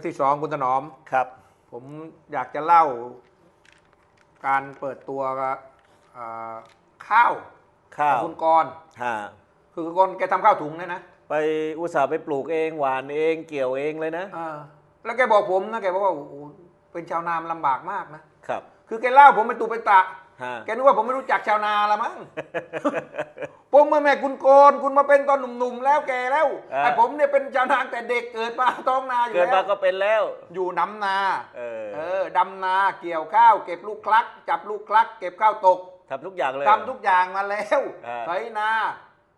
ช่วงที่สองคุณถนอม ครับ ผมอยากจะเล่า การเปิดตัวเอ่อข้าวข้าของวคุณกรณ์ฮะคือคุณกรณ์แกทำข้าวถุงเนี่ยนะไปอุตส่าห์ไปปลูกเองหวานเองเกี่ยวเองเลยนะเออแล้วแกบอกผมนะแกบอกว่าโอ้โหเป็นชาวนามลำบากมากนะ ครับ คือแกเล่าผมเป็นตูเป็นตะฮะ แกนึกว่าผมไม่รู้จักชาวนาละมั้งผมเมื่อแม่คุณโกนคุณมาเป็นตอนหนุ่มๆแล้วแกแล้วไอ้ผมเนี่ยเป็นชาวนาตั้งแต่เด็กเกิดมาท้องนาอยู่เกิดแล้มาวก็เป็นแล้ว อยู่น้ำนาเออเออดำนาเกี่ยวข้าวเก็บลูกคลัก จับลูกคลัก เก็บข้าวตกทำทุกอย่างเลยทำทุกอย่างมาแล้วอ่าไถนา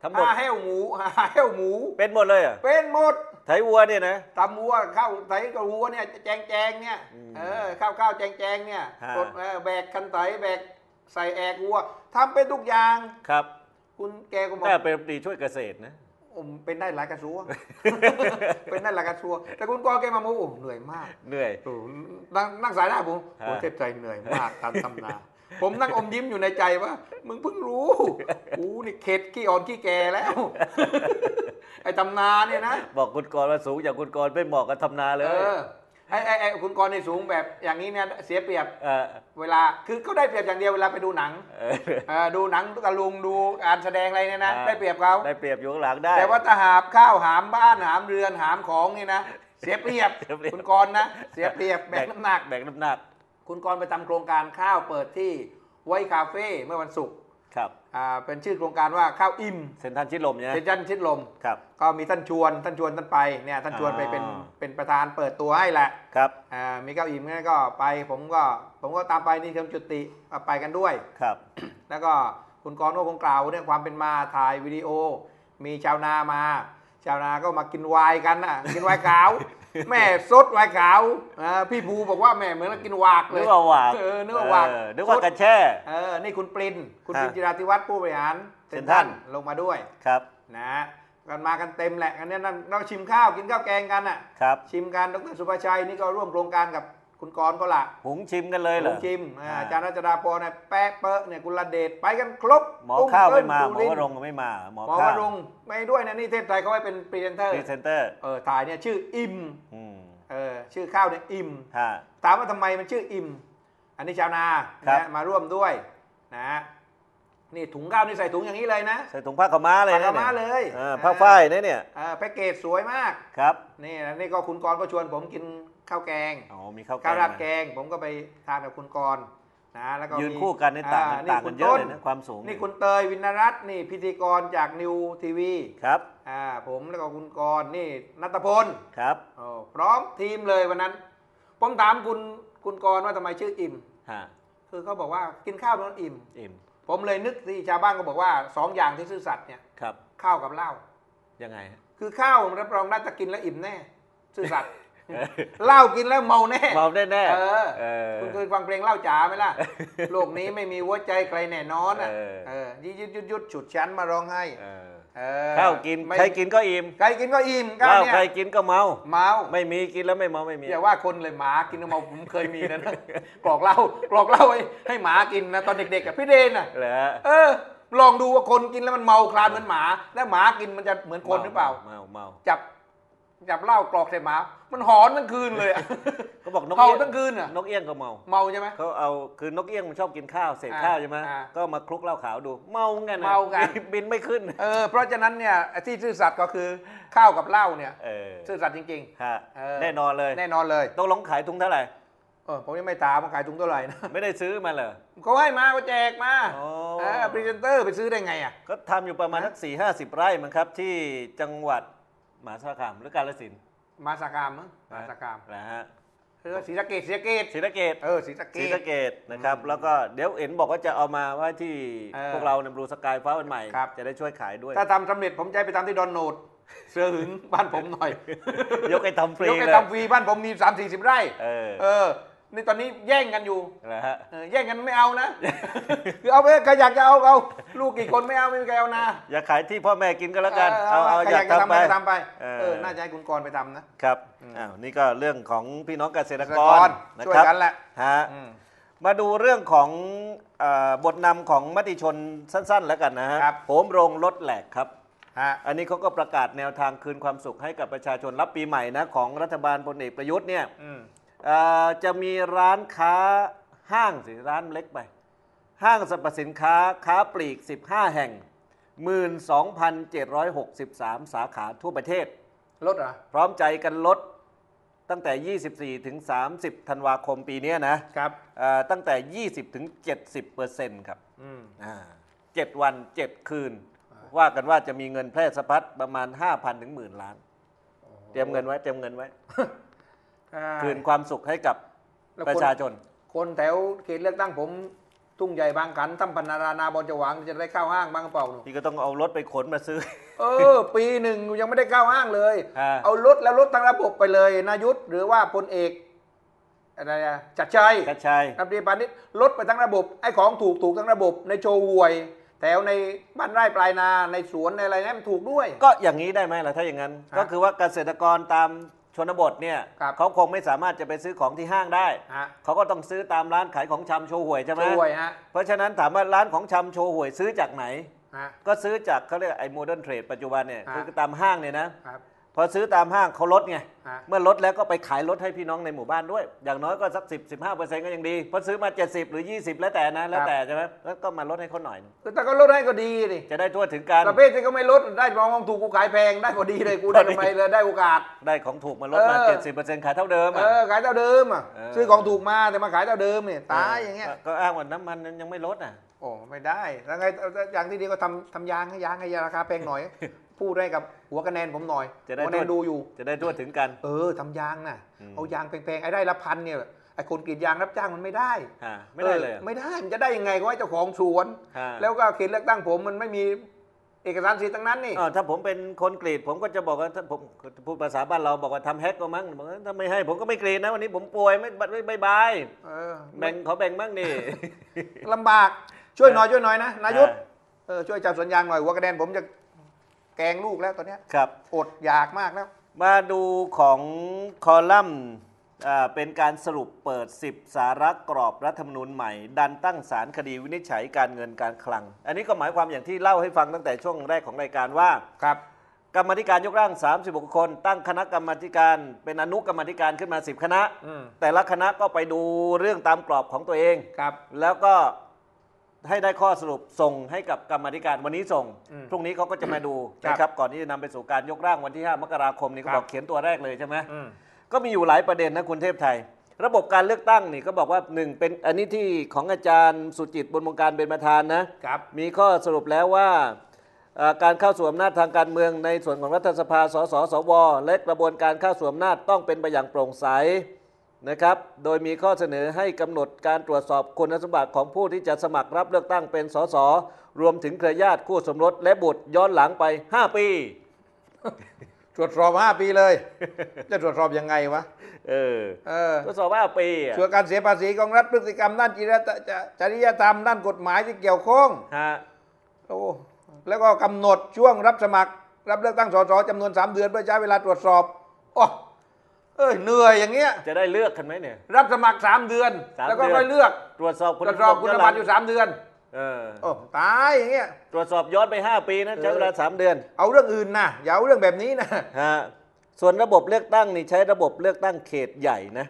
ทั้งหมดหาแห้วหมูหาแห้วหมู เป็นหมดเลยเหรอะเป็นหมดไถวัวเนี่ยนะตำวัวข้าวไถกับวัวเนี่ยแจงแจงๆเนี่ยอืมเออข้าวข้าวแจงแจงๆเนี่ยฮะกดเออแบกคันไถแบก ใส่แอกวัวทำเป็นทุกอย่าง ครับคุณแกก็บอกน่าเป็นรัฐมนตรีช่วยเกษตรนะ ผมเป็นได้หลายกระทรวง เป็นได้หลายกระทรวงแต่คุณกอแกมาโม้โอ้เหนื่อยมากเหนื่อย โอ้นั่งนั่งสายหน้าผมฮะโอ้เทพใจเหนื่อยมากการทำนาผมนั่งอมยิ้มอยู่ในใจว่า มึงเพิ่งรู้กูนี่เข็ดขี้อ่อนขี้แก่แล้ว ไอ้ทำนาเนี่ยนะบอกคุณกรณ์ว่าสูงอย่างคุณกรณ์ไม่เหมาะกับทำนาเลเอย อ ไอ้ไอ้ไอ้คุณกรณ์ในสูงแบบอย่างนี้เนี่ยเสียเปรียบเออเวลาคือเขาได้เปรียบอย่างเดียวเวลาไปดูหนังเออ เออดูหนังตะลุงดูการแสดงอะไรเนี่ยนะอ่า ได้เปรียบเขาได้เปรียบอยู่ข้างหลังได้ แต่ว่าถ้าหาบข้าวหามบ้านหามเรือนหามของนี่นะเสียเปรียบเสียเปรียบ คุณกรณ์นะเสียเปรียบแบกน้ำหนัก แบกน้ำหนัก คุณกรณ์ไปทำโครงการข้าวเปิดที่ไว้คาเฟ่เมื่อวันศุกร์ ครับอ่าเป็นชื่อโครงการว่าข้าวอิ่มเซ็นทรัลชิดลมเนี่ยเซนจันชิดลมครับก็มีท่านชวนท่านชวนท่านไปเนี่ยท่านชวนไปเป็นอ่าเป็นประธานเปิดตัวให้แหละครับอ่ามีข้าวอิ่มงั้นก็ไปผมก็ผมก็ตามไปนี่เคมจุติก็ไปกันด้วยครับ แล้วก็คุณกรณ์ก็คงกล่าวเรื่องความเป็นมาถ่ายวิดีโอ มีชาวนามา ชาวนาก็มากินไวน์กันน่ะ กินไวน์ขาว แม่ซดไวน์ขาวอ่าพี่ภูบอกว่าแม่เหมือนกับกินวากเลนึยกว่าหวากเออนึกว่าหวากเออนึกว่าซดกระแช่ เออนี่คุณปรินคุณปรินฮะจิราธิวัฒน์ผู้บริหารเซ็เซ็นนทรัทรัลลลงมาด้วยครับนะฮะกันมากันเต็มแหละอันนี้นั่นเราชิมข้าวกินข้าวแกงกันอะครับชิมกันดรสุภาชัยนี่ก็ร่วมโครงการกับ คุณกรณ์ก็ละหุงชิมกันเลยเหรผอมชิมอ่าอ่าอาจารย์รัชดาพรเนี่ยแปะเปอะเนี่ยกุลเดชไปกันครบหมอตุ้ข้าวเติ้ไม่ลมาสุหมอรินวทร์รงค์ก็ไม่มาหมอหมอข้าววรงค์ไม่ด้วยนะนี่เทพไทยเขาให้เป็นพรีเซนเตอร์พรีเซนเตอร์เออถ่ายเนี่ยชื่ออิ่มอืมเออชื่อข้าวเนี่ยอิ่มฮะถามว่าทำไมมันชื่ออิ่มอันนี้ชาวนาครับนะมาร่วมด้วยนะฮะนี่ถุงข้าวนี่ใส่ถุงอย่างนี้เลยนะ ใส่ถุงผ้าขาวม้าเลยผ้านะขาวม้าเลยออผ้าฝ้ายนะเนี่ยเออแพ็กเกจสวยมากครับนี่นะนี่ก็คุณกรณ์ก็ชวนผมกิน ข้าวแกงอ๋อมีข้าวแกข้าวงราดมาแกง ผมก็ไปทานกับคุณกรณ์นะแล้วก็ยืนมีคู่กันในต่างกันอ่ต่างกันเยอะเลยนะความสูง นี่คุณเตยวินรัตน์นี่พิธีกรจากนิวทีวีครับอ่าผมแล้วก็คุณกรณ์นี่นัตพลครับโอ้พร้อมทีมเลยวันนั้น ผมถามคุณคุณกรณ์ว่าทำไมชื่ออิ่มฮะคือเขาบอกว่ากินข้าวแล้วอิ่มอิ่ม ผมเลยนึกที่ชาวบ้านก็บอกว่าสองอย่างที่ซื่อสัตย์เนี่ยครับข้าวกับเหล้ายังไงฮะคือข้าวรับรองได้จะกินแล้วอิ่มแน่ซื่อสัตย์ เหล้ากินแล้วเมาแน่เมาแน่แน่ๆเออเออคุณเคยฟังเพลงเหล้าจ๋าไหมล่ะโลกนี้ไม่มีหัวใจใครแน่นอนอะเออเออยุดยุดยุดยุดฉุดฉันมาร้องไห้เออเออข้าวกินไม่ใครกินก็อิ่มใครกินก็อิ่มเหข้าวล้าเนี่ยใครกินก็เมาเมาไม่มีกินแล้วไม่เมาไม่มีอย่าว่าคนเลยหมากินแล้วเมาผมเคยมีนะนะกรอกเหล้ากรอกเหล้าให้ให้หมากินนะตอนเด็กๆกับพี่เดนอะเหรอฮะเออลองดูว่าคนกินแล้วมันเมาคลานเหมือนหมา แล้วหมากินมันจะเหมือนคนหรือเปล่าเมาเมาจับ จับเหล้ากรอกใส่หมา มันหอนทั้งคืนเลยอะเขาบอกนกเห่าเอี้ยงทั้งคืนอะนกเอี้ยงก็เมาเมาใช่ไหม เขาเอาคือนกเอี้ยงมันชอบกินข้าวเศษอ่าข้าวใช่ไหมอ่าก็มาคลุกเหล้าขาวดูเมาเหมือนกันนะเมากัน บินไม่ขึ้นเออเพราะฉะนั้นเนี่ยไอ้ที่ซื่อสัตย์ก็คือข้าวกับเหล้าเนี่ยเออซื่อสัตย์จริง ฮะเออ แน่นอนเลยๆ แน่นอนเลยต้องลงขายถุงเท่าไหร่ เออผมยังไม่ถามว่าขายถุงเท่าไหร่นะไม่ได้ซื้อมาเหรอ เขาให้มาเขาแจกมาอ๋อ เออพรีเซนเตอร์ไปซื้อได้ไงอะ ก็ทำอยู่ประมาณสักสี่ห้าสิบไร่มั้งครับ ที่จังหวัด มหาสารคามหรือกาฬสินธุ์มาสากามมั้งมาสากามนะฮะเออศรีสะเกดศรีสะเกดศรีสะเกด เออศรีสะเกศรีดสะเกดนะครับอืมแล้วก็เดี๋ยวเอ็นบอกว่าจะเอามาไว่าที่เออพวกเราในบลูสกายฟ้าวันใหม่ ครับ จะได้ช่วยขายด้วย ถ้าทำสำเร็จผมจะให้ไปทำที่ดอนโนด เสือหึงบ้านผมหน่อยยกให้ทำฟรียกให้เลยทำฟรีบ้านผมมี 3 4 0 ไร่ เออ เออ นี่ตอนนี้แย่งกันอยู่นะฮะเออแย่งกันไม่เอานะ คือเอาไปใครอยากจะเอาเอาลูกกี่คนไม่เอาไม่มีใครเอานะอย่าขายที่พ่อแม่กินก็แล้วกัน เอาเอาใครอยากกอายทำจะทำไปไปทำไปเออเออน่าจะให้คุณกรณ์ไปทำนะครับอืมอ้าวนี่ก็เรื่องของพี่น้องเกษตรเกษกตรกรรนะช่วยครับกันแหละฮะอืมมาดูเรื่องของเออบทนำของมติชนสั้น ๆ แล้วกันนะฮะครับโหมโรงลดแหลกครับฮะอันนี้เขาก็ประกาศแนวทางคืนความสุขให้กับประชาชนรับปีใหม่นะของรัฐบาลพลเอกประยุทธ์เนี่ยอืมเอ่อ จะมีร้านค้าห้างสิร้านเล็กไป ห้างสรรพสินค้าค้าปลีก 15 แห่ง 12,763 สาขาทั่วประเทศ ลดเหรอ พร้อมใจกันลดตั้งแต่ 24 ถึง 30 ธันวาคมปีเนี้ยนะครับเอ่อตั้งแต่ 20 ถึง 70เปอร์เซ็นต์ครับอืมอ่าเจ็ดวัน7คืน ว่ากันว่าจะมีเงินแพร่สะพัดประมาณ 5,000 ถึงหมื่นล้าน เตรียมเงินไว้ เตรียมเงินไว้ อ่าคืนความสุขให้กับแล้วประคนชาชน คนแถวเขตเลือกตั้งผม ทุ่งใหญ่บางขันตั้มพันนารานาบอลจหวังจะได้เข้าห้างบางกระเป๋าหนูนี่ก็ต้องเอารถไปขนมาซื้อ เออ ปีหนึ่งยังไม่ได้เข้าห้างเลย อ่า เอารถแล้วรถทั้งระบบไปเลยนายุทธหรือว่าพลเอกอะไรอะจัดชัยกระชัย รัฐมนตรีพาณิชย์ลดไปทั้งระบบไอ้ของถูกถูกทั้งระบบ ในโชว์หวย แถวในบ้านไร่ปลายนาในสวนในอะไรนั้นมันถูกด้วย ก็อย่างนี้ได้ไหมล่ะถ้าอย่างนั้น ฮะ ก็คือว่าเกษตรกรตาม ชนบทเนี่ยครับเขาคงไม่สามารถจะไปซื้อของที่ห้างได้ฮะ เขาก็ต้องซื้อตามร้านขายของชำโชว์หวยใช่ไหมโชว์หวยฮะเพราะฉะนั้นถามว่าร้านของชำโชว์หวยซื้อจากไหน ฮะ ก็ซื้อจากเขาเรียกไอ้โมเดิร์นเทรดปัจจุบันเนี่ยฮะ คือตามห้างเนี่ยนะครับ พอซื้อตามห้างเขาลดไง ฮะ เมื่อลดแล้วก็ไปขายลดให้พี่น้องในหมู่บ้านด้วย อย่างน้อยก็สัก 10 15เปอร์เซ็นต์ก็ยังดีเพราะซื้อมา 70 หรือ 20 แล้วแต่นะ แล้วแต่ใช่ไหมแล้วก็มาลดให้เขาหน่อยคือถ้าก็ลดให้ก็ดีดิจะได้ทั่วถึงกันประเภทที่เขาไม่ลดได้มองถูกกูขายแพงได้พอดีเลยกูได้พอดีทำไมเลยได้โอกาส ได้ของถูกมาลดมา เออ 70เปอร์เซ็นต์ขายเท่าเดิมเออะอขายเท่าเดิมอะเออ ซื้อของถูกมาแต่มาขายเท่าเดิมเนี่ยตายอย่างเงี้ยก็ก็อ้างว่าน้ำมันยังไม่ลดอะ โอ้ไม่ได้แล้วไงอย่างที่ดีก็ทำทำยางให้ยางให้ราคาแพงหน่อย พูดได้กับหัวคะแนนผมหน่อยจะได้หัวคะแนนด้วยดูอยู่ จะได้ทั่วถึงกัน เออทำยางน่ะอืมเอายางแพงๆไอ้ได้ละพันเนี่ยไอ้คนกรีดยางรับจ้างมันไม่ได้ฮะไม่ได้เลยออะอไม่ได้มันจะได้ยังไงก็ว่าเจ้าของสวนฮะแล้วก็เขตเลือกตั้งผมมันไม่มีเอกสารสิทธิ์ทั้งนั้นนี่อ้าวถ้าผมเป็นคนกรีดผมก็จะบอกว่าถ้าผมพูดภาษาบ้านเราบอกว่าทำแฮกก็มั้งบอกว่าถ้าไม่ให้ผมก็ไม่กรีดนะวันนี้ผมป่วยไม่ไม่ไม่บายเออแบ่งเขาแบ่งบ้างนี่ลำบากช่วยหน่อยช่วยหน่อยนะนายุทธอ่าเออช่วยจับสวนยางหน่อยหัวคะแนนผมจะ แกงลูกแล้วตอนเนี้ยครับ อดอยากมากแล้ว มาดูของคอลัมน์อ่าเป็นการสรุปเปิด 10 สาระกรอบรัฐธรรมนูญใหม่ ดันตั้งศาลคดีวินิจฉัยการเงินการคลัง อันนี้ก็หมายความอย่างที่เล่าให้ฟังตั้งแต่ช่วงแรกของรายการว่า ครับ กรรมาธิการยกร่าง 36 คน ตั้งคณะกรรมาธิการ เป็นอนุกรรมาธิการขึ้นมา 10 คณะ อืมแต่ละคณะก็ไปดูเรื่องตามกรอบของตัวเอง ครับ แล้วก็ ให้ได้ข้อสรุปส่งให้กับกรรมาธิการวันนี้ส่ง อืมพรุ่งนี้เขาก็จะมาดูครับนะครับก่อนที่จะนำไปสู่การยกร่างวันที่ 5 มกราคมนี้ก็ครับบอกเขียนตัวแรกเลยใช่ไหม อืม ก็มีอยู่หลายประเด็นนะคุณเทพไทย ระบบการเลือกตั้งนี่ก็บอกว่าหนึ่งเป็นอันนี้ที่ของอาจารย์สุจิตบนวงการเป็นประธานนะครับ มีข้อสรุปแล้วว่าเอ่อการเข้าสู่อำนาจทางการเมืองในส่วนของรัฐสภาสสสวและกระบวนการเข้าสู่อำนาจต้องเป็นไปอย่างโปร่งใส นะครับ โดยมีข้อเสนอให้กำหนดการตรวจสอบคุณสมบัติของผู้ที่จะสมัครรับเลือกตั้งเป็นสสรวมถึงเครือญาติคู่สมรสและบุตรย้อนหลังไป 5 ปี ตรวจสอบ 5 ปีเลย จะตรวจสอบยังไงวะเออเออตรวจสอบ 5 ปีอะส่วนการเสียภาษีของรัฐพฤติกรรมด้านจริยธรรมจริยธรรมด้านกฎหมายที่เกี่ยวข้องฮะโอ้แล้วก็กำหนดช่วงรับสมัคร รับเลือกตั้งสสจำนวน 3 เดือนเพื่อใช้เวลาตรวจสอบโอ้ เอ้ยเหนื่อยอย่างเงี้ย จะได้เลือกกันไหมเนี่ย รับสมัคร 3 เดือน สามแล้วก็เดือน ค่อยเลือกตรวจสอบตรวจสอบคุณสมบัติอยู่ 3 เดือนเออโอ้ตายอย่างเงี้ย ตรวจสอบย้อนไป 5 ปีนะใช้เวลา 3 เดือนเอาเรื่องอื่นนะอย่าเอาเรื่องแบบนี้นะฮะส่วนระบบเลือกตั้งนี่ใช้ระบบเลือกตั้งเขตใหญ่นะ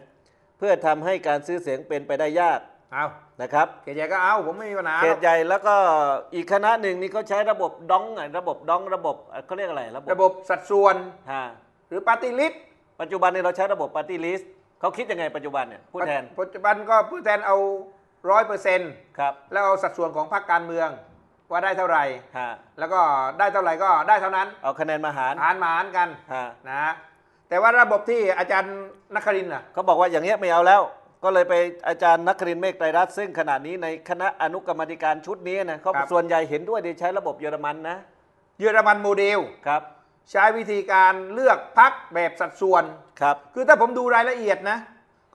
เพื่อทำให้การซื้อเสียงเป็นไปได้ยากเอานะครับเขตใหญ่ก็เอาผมไม่มีปัญหาเขหรตอกใหญ่แล้วก็อีกคณะหนึ่งนี่เขาใช้ระบบดองอะระบบดองระบบเอ่อเขาเรียกอะไรระบบระบบสัดส่วนฮะหรือปาร์ตี้ลิส ปัจจุบันนี้เราใช้ระบบปาร์ตี้ลิสต์เขาคิดยังไงปัจจุบันเนี่ยผู้แทนปัจจุบันก็ผู้แทนเอาร้อยเปอร์เซ็นต์ครับแล้วเอาสัดส่วนของพรรคการเมืองว่าได้เท่าไหร่ฮะแล้วก็ได้เท่าไหร่ก็ได้เท่านั้น เอาคะแนนมาหารหารมาหารกันฮะนะฮะแต่ว่าระบบที่อาจารย์นครินทร์น่ะเขาบอกว่าอย่างเงี้ยไม่เอาแล้ว ก็เลยไปอาจารย์นักรินทร์เมฆไตรรัตน์ซึ่งขณะนี้ในคณะอนุกรรมาธิการชุดนี้นะเขาส่วนใหญ่เห็นด้วยที่ใช้ระบบเยอรมันนะ เยอรมันโมเดลครับ ใช้วิธีการเลือกพักแบบสัดส่วน ครับ คือถ้าผมดูรายละเอียดนะ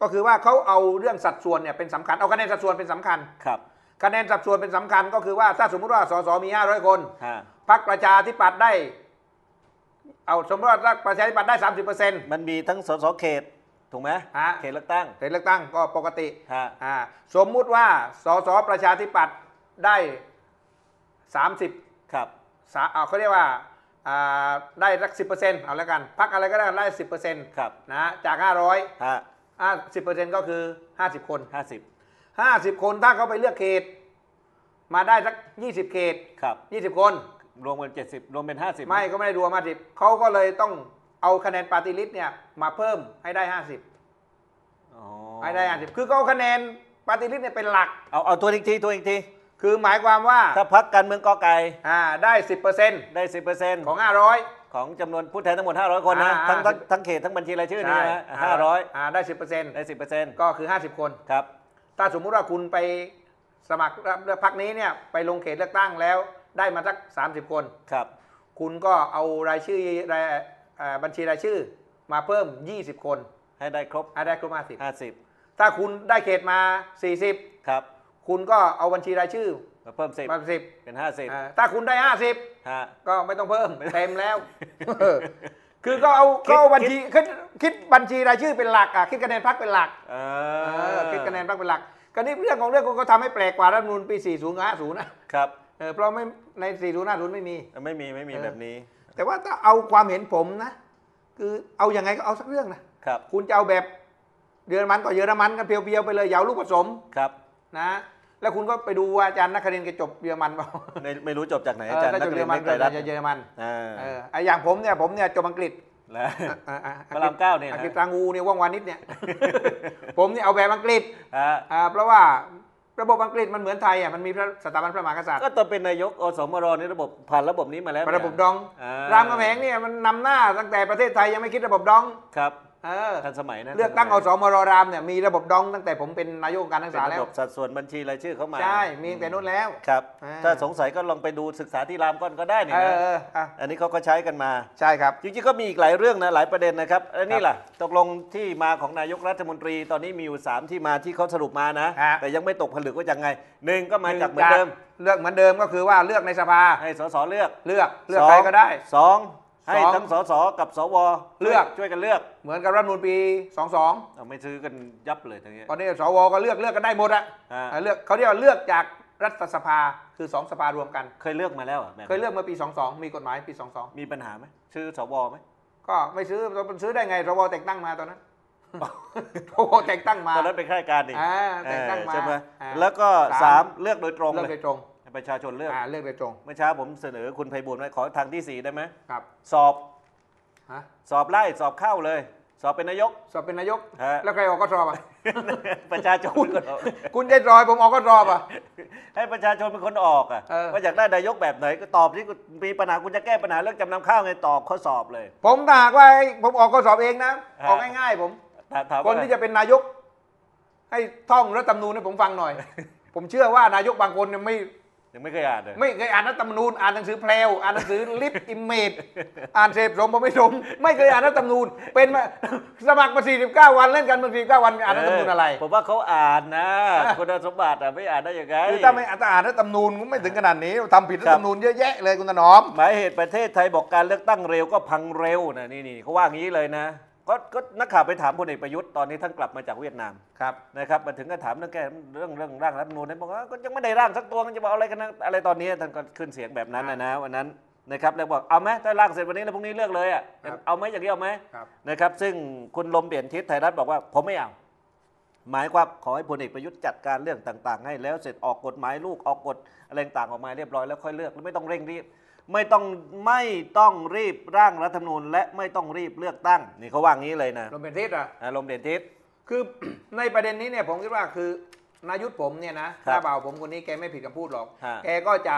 ก็คือว่าเขาเอาเรื่องสัดส่วนเนี่ยเป็นสำคัญ เอาคะแนนสัดส่วนเป็นสำคัญ ครับ คะแนนสัดส่วนเป็นสำคัญก็คือว่าถ้าสมมติว่าสสมี 500 คน ฮะพักประชาธิปัตย์ได้ เอาสมมติว่าประชาธิปัตย์ได้ 30เปอร์เซ็นต์ มันมีทั้งสสเขต ถูกไหมฮะ เขตเลือกตั้งเลือกตั้งก็ปกติ ฮะ อ่าสมมุติว่าสสประชาธิปัตย์ได้ 30 ครับ สาเอาเขาเรียกว่าอ่า ได้สักสิเอาแล้วกันพักอะไรก็ได้ได้สิบเปอร์เซ็นต์ครับนะจากห้าร้อยฮะอ่าสิบเปอร์เซ็นต์ก็คือห้าสิบคนห้าสิบห้าสิบคนถ้าเขาไปเลือกเขต มาได้สักยี่สิบเขตครับยี่สิบคนรวมเป็นเจ็ดสิบรวมเป็นห้าสิบไม่ก็ไม่ได้รวมมาสิบเขาก็เลยต้องเอาคะแนนปาร์ตี้ลิสต์เนี่ยมาเพิ่มให้ได้ห้าสิบอ๋อให้ได้ห้าสิบคือเขาเอาคะแนนปาร์ตี้ลิสต์เนี่ยเป็นหลักเอาเอาตัวอีกทีตัวอีกที คือหมายความว่าถ้าพักการเมืองกอไก่อ่าได้สิบเปอร์เซ็นต์ได้สิบเปอร์เซ็นต์ของห้าร้อยของจำนวนผู้แทนทั้งหมด 500 คนนะอ่าทั้งทั้งอ่าทั้งเขตทั้งบัญชีรายชื่อนี่นะห้าร้อยอ่าได้สิบเปอร์เซ็นต์ได้สิบเปอร์เซ็นต์ก็คือห้าสิบคนครับถ้าสมมุติว่าคุณไปสมัครรับเลือกพักนี้เนี่ยไปลงเขตเลือกตั้งแล้วได้มาสัก 30 คนครับ คุณก็เอารายชื่อรายเอ่อบัญชีรายชื่อมาเพิ่ม 20 คน ให้ได้ครบให้ได้ครบ 50 50 ถ้าคุณได้เขตมาครับ40 คุณก็เอาบัญชีรายชื่อมาเพิ่ม10มาเป็น10 50อ่าถ้าคุณได้ฮะ50ก็ไม่ต้องเพิ่มเต็มแล้วเออคือก็เอาก็เอาบัญชีคิดคิดบัญชีรายชื่อเป็นหลักอะคิดคะแนนพรรคเป็นหลักเอเอออคิดคะแนนพรรคเป็นหลักก็นี่เรื่องของเรื่องก็ทำให้แปลกกว่ารัฐธรรมนูลปี 40กับ50นะครับเออเพราะไม่ใน 40 50 ไม่มี ไม่มีไม่มีเออแบบนี้ แต่ว่าถ้าเอาความเห็นผมนะ คือเอาอยัางไงก็เอาสักเรื่องนะครับคุณจะเอาแบบเยอรมันก็เยอรมันกันเพียวๆไปเลยอย่าเอาลูกผสมครับนะ แล้วคุณก็ไปดูว่าอาจารย์นักครินทร์แกจบเยอรมันเปล่าไม่ไม่รู้จบจากไหนเออาอจารย์ถ้านัจกบเรีเยยอนรมันไกรรัตน์จะเยอรมันอ่าเออไอ้อย่างผมเนี่ยผมเนี่ยจบอังกฤษแล้วอ่าอ่าพระรามเก้าเนี่ยอังนะกฤษตรางูเนี่ยว่องวานิดเนี่ย ผมเนี่ยเอาแบบอังกฤษฮะอ่าเพราะว่าระบบอังกฤษมันเหมือนไทยอะมันมีพระสถาบันพระมหากษัตริย์ก็ตอนเป็นนายกอสมรนี่ระบบผ่านระบบนี้มาแล้วเป็นระบบดอง อ่ารามคำแหงเนี่ยมันนำหน้าตั้งแต่ประเทศไทยยังไม่คิดระบบดอง ครับเออ ทันสมัยนะเลือกตั้งทัอนสมรรามเนี่ยมีระบบดองตั้งแต่ผมเป็นนายกองค์การศึกเป็นษาระแล้บวบสัดส่วนบัญชีรายชื่อเข้ามาใช่มีตั้งแต่นู้นแล้วครับอ่าถ้าสงสัยก็ลองไปดูศึกษาที่รามก้อนก็ได้นี่เอนะอเอออะอันนี้เขาก็ใช้กันมาใช่ครับจริงๆก็มีอีกหลายเรื่องนะหลายประเด็นนะครับอันนี้ครับล่ะตกลงที่มาของนายกรัฐมนตรีตอนนี้มีอยู่สามที่มาที่เขาสรุปมานะฮะแต่ยังไม่ตกผลึกว่ายังไงหนึ่งก็มาจากเหมือนเดิมเลือกเหมือนเดิมก็คือว่าเลือกในสภาให้สสเลือกเลือกเลือกสงใครก็ได้สอง ให้สอง ทั้งสสกับสวเลือก ช่วยกันเลือกเหมือนกับรัฐธรรมนูลปี 22 เอาไม่ซื้อกันยับเลยทั้งนี้ ตอนนี้สวก็เลือกเลือกกันได้หมดอะอ่าเออเลือกเขาเรียกว่าเลือกจากรัฐสภาคือ2สภารวมกัน เคยเลือกมาแล้วหรอแบบเคยเลือกเมื่อปี 22 มีกฎหมายปี22มีปัญหาไหมชื่อสวไหมก็ไม่ซื้อมันซื้อได้ไงสวแต่งตั้งมาตอนนั้น สวแต่งตั้งมา ตอนนั้นเป็นข้าราชการนี่อ่าแต่งตั้งมาใช่ไหมอ่าแล้วก็สาสามมเลือกโดยตรงเลือกเลโดยยตรง ให้ประชาชนเลือก อ่าเลือกโดยตรงเมื่อเช้าผมเสนอคุณไพบูลย์ไว้ขอทางที่สี่ได้ไหมครับสอบฮะสอบไล่สอบเข้าเลย สอบเป็นนายก สอบเป็นนายก ฮะ แล้วใครออกก็สอบอะ ประชาชนเป็นคนออกคุณใจรอยผมออกก็สอบอะ ให้ประชาชนเป็นคนออกอะเออ ว่าอยากได้นายกแบบไหนก็ตอบที่มีปัญหาคุณจะแก้ปัญหาเรื่องจำนำข้าวไงตอบข้อสอบเลย ผมถ้าหากว่าให้ผมออกก็สอบเองนะ ฮะ ออกง่ายๆผม ถามถามคนว่าที่จะเป็นนายก ให้ท่องรัฐธรรมนูญให้ผมฟังหน่อย ผมเชื่อว่านายกบางคนเนี่ยไม่ ยังไม่เคยอ่านเลย ไม่เคยอ่านรัฐธรรมนูญอ่านหนังสือเพลวอ่านหนังสือลิปอิมเมจอ่านเสพสมผมไม่สมไม่เคยอ่านรัฐธรรมนูญเป็นมาสมัครมา49 วันเล่นกันมา49วันอ่านรัฐธรรมนูญอะไรผมว่าเขาอ่านนะคุณสมบัติอะไม่อ่านได้ยังไงคือถ้าไม่อ่านถ้าอ่านรัฐธรรมนูญก็ไม่ถึงขนาดนี้ทำผิดรัฐธรรมนูญเยอะแยะเลยคุณถนอมหมายเหตุประเทศไทยบอกการเลือกตั้งเร็วก็พังเร็วนะนี่นี่เขาว่างี้เลยนะ ก็ก็นักข่าวไปถามพลเอกประยุทธ์ตอนนี้ท่านกลับมาจากเวียดนามครับนะครับมาถึงก็ถามเรื่องแก้เรื่องเรื่องร่างรัฐธรรมนูญนะบอกว่าก็ยังไม่ได้ร่างสักตัวมันจะบอกอะไรกันนะอะไรตอนนี้ท่านก็ขึ้นเสียงแบบนั้นนะนะวันนั้นนะครับแล้วบอกเอาไหมถ้าร่างเสร็จวันนี้แล้วพรุ่งนี้เลือกเลยอะครับเอาไหมอย่างนี้เอาไหมครับ นะครับ ซึ่งคุณลมเปลี่ยนทิศไทยรัฐบอกว่าผมไม่เอา หมายความขอให้พลเอกประยุทธ์จัดการเรื่องต่าง ๆ ให้แล้วเสร็จออกกฎหมายลูกออกกฎอะไรต่างๆออกมาเรียบร้อยแล้วค่อยเลือกแล้วไม่ต้องเร่งรีบ ไม่ต้องไม่ต้องรีบร่างรัฐธรรมนูญและไม่ต้องรีบเลือกตั้ง นี่เขาว่างี้เลยนะลมเป็นทิศอะอ่าลมเปลี่ยนทิศคือในประเด็นนี้เนี่ยผมคิดว่าคือ นายุทธผมเนี่ยนะครับหน้าเบาผมคนนี้แกไม่ผิดคำพูดหรอกฮะแกก็จะ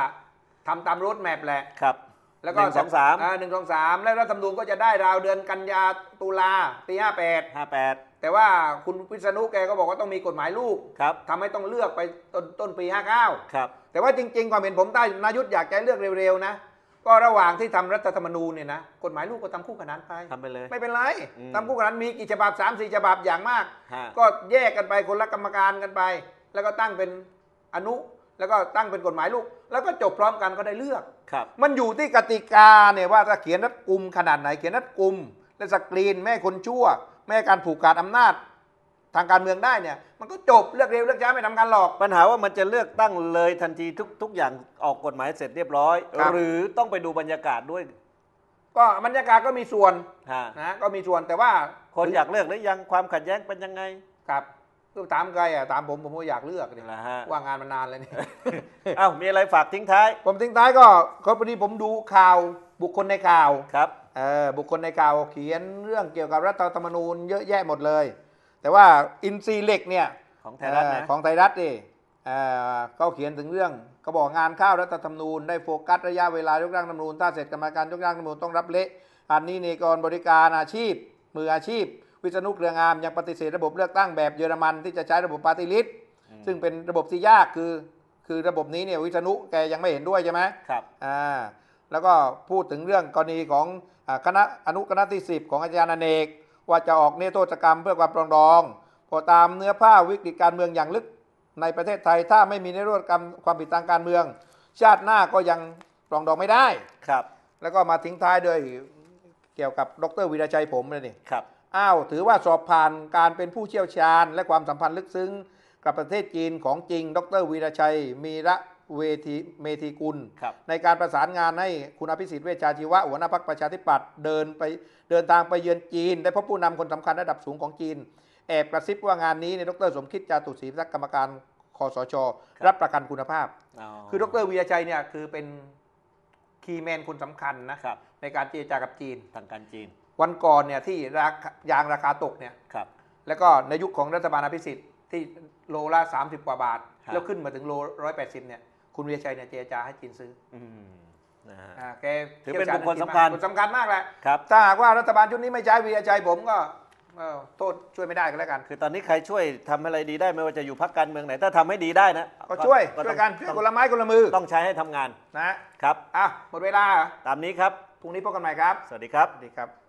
ทำตามรถแมพแหละครับ แล้วก็หนึ่งสองสามหนึ่งสองสามแล้วรัฐธรรมนูญก็จะได้ราวเดือนกันยาตุลาปีห้าแปดห้าแปดแต่ว่าคุณวิษณุแกก็บอกว่าต้องมีกฎหมายลูกครับทำให้ต้องเลือกไปต้นต้นปีห้าเก้าครับแต่ว่าจริง ๆ ความเห็นผมใต้นายุทธอยากจะให้เลือกเร็วๆนะ ก็ระหว่างที่ทำรัฐธรรมนูญเนี่ยนะกฎหมายลูกก็ทำคู่ขนานไปทำไปเลยไม่เป็นไรอืมทำคู่ขนานมีกี่ฉบับสามสี่ฉบับอย่างมากฮะก็แยกกันไปคนละกรรมการกันไป แล้วก็ตั้งเป็นอนุ แล้วก็ตั้งเป็นกฎหมายลูก แล้วก็จบพร้อมกันก็ได้เลือกครับ มันอยู่ที่กติกาเนี่ยว่าถ้าเขียนรัดกุมขนาดไหนเขียนรัดกุมและสกรีนแม่ให้คนชั่ว แม่ให้การผูกขาดอำนาจ ทางการเมืองได้เนี่ยมันก็จบเลือกเร็วเลือกช้าไม่ทำกันหรอก ปัญหาว่ามันจะเลือกตั้งเลยทันทีทุกทุกอย่างออกกฎหมายเสร็จเรียบร้อยครับหรือต้องไปดูบรรยากาศด้วย ก็บรรยากาศก็มีส่วนฮะนะก็มีส่วนแต่ว่าคนอยากเลือกหรือยังความขัดแย้งเป็นยังไงครับคือถามใครอะถามผมผมก็อยากเลือกเนี่ยนะฮะว่างงานมานานเลยนี่เอ้ามีอะไรฝากทิ้งท้าย ผมทิ้งท้ายก็ก็พอดีผมดูข่าวบุคคลในข่าวครับเออบุคคลในข่าวเขียนเรื่องเกี่ยวกับรัฐธรรมนูญเยอะแยะหมดเลย แต่ว่าอินซีเหล็กเนี่ยของไทยรัฐเอ่นะอของไทยรัฐนี่เอ่อเขาเขียนถึงเรื่องเขาบอกงานข้าวรัฐธรรมนูญได้โฟกัสระยะเวลายกร่างรัฐธรรมนูญถ้าเสร็จกรรมการยกร่างรัฐธรรมนูญต้องรับเละอันนี้ในกรบริการอาชีพ มืออาชีพ วิษณุเครืองามยังปฏิเสธระบบเลือกตั้งแบบเยอรมันที่จะใช้ระบบปาร์ตี้ลิสต์ซึ่งเป็นระบบที่ยากคือ คือระบบนี้เนี่ยวิษณุแกยังไม่เห็นด้วยใช่ไหมครับอ่าแล้วก็พูดถึงเรื่องกรณีของอาคณะอนุคณะที่ 10 ของอาจารย์อเนก ว่าจะออกเนโทษกรรมเพื่อความปรองดองพอตามเนื้อผ้าวิกฤตการเมืองอย่างลึกในประเทศไทย ถ้าไม่มีเนโทษกรรมความผิดทางการเมือง ชาติหน้าก็ยังปรองดองไม่ได้ครับ แล้วก็มาทิ้งท้ายด้วยเกี่ยวกับดรวีรชัยผมเลยนี่ครับอ้าวถือว่าสอบผ่านการเป็นผู้เชี่ยวชาญ และความสัมพันธ์ลึกซึ้งกับประเทศจีนของจริง ดรวีรชัย มีระเวทีเมธีกุลครับในการประสานงานให้คุณอภิสิทธิ์เวชชาชีวะหัวหน้าพรรคประชาธิปัตย์เดินไป เดินทางไปเยือนจีน ได้พบผู้นำคนสำคัญระดับสูงของจีน แอบกระซิบว่างานนี้ในยดรสมคิดจาตุศรีพิทักษ์กรรมการคอสช รับประกันคุณภาพ คือดรวีรชัยเนี่ยคือเป็นคีย์แมนคนสำคัญนะครับในการเจรจากับจีนทางการจีน วันก่อนเนี่ยที่ราคายางราคาตกเนี่ยครับแล้วก็ในยุคของรัฐบาลอภิสิทธิ์ที่โลละ30 กว่าบาทครับแล้วขึ้นมาถึงโลร้อยแปดสิบเนี่ยคุณวีรชัยเนี่ยเจรจาให้จีนซื้ออืม นะฮะ อ่าแกถือเป็นชี่ยวชาญบุคคลด้านสำคัญจีนมากคนสำคัญมากแหละครับ ถ้าหากว่ารัฐบาลชุดนี้ไม่ใช้วีรชัยผมก็เอ่อโทษช่วยไม่ได้ก็แล้วกัน คือตอนนี้ใครช่วยทำอะไรดีได้ไม่ว่าจะอยู่พักการเมืองไหน ถ้าทำให้ดีได้นะก็ช่วยต้ช่อวยงกันช่วยต้องคนละไม้คนละมือต้องใช้ให้ทำงานนะครับ อะหมดเวลาเหรอตามนี้ครับ พรุ่งนี้พบกันใหม่ครับ สวัสดีครับ สวัสดีครับ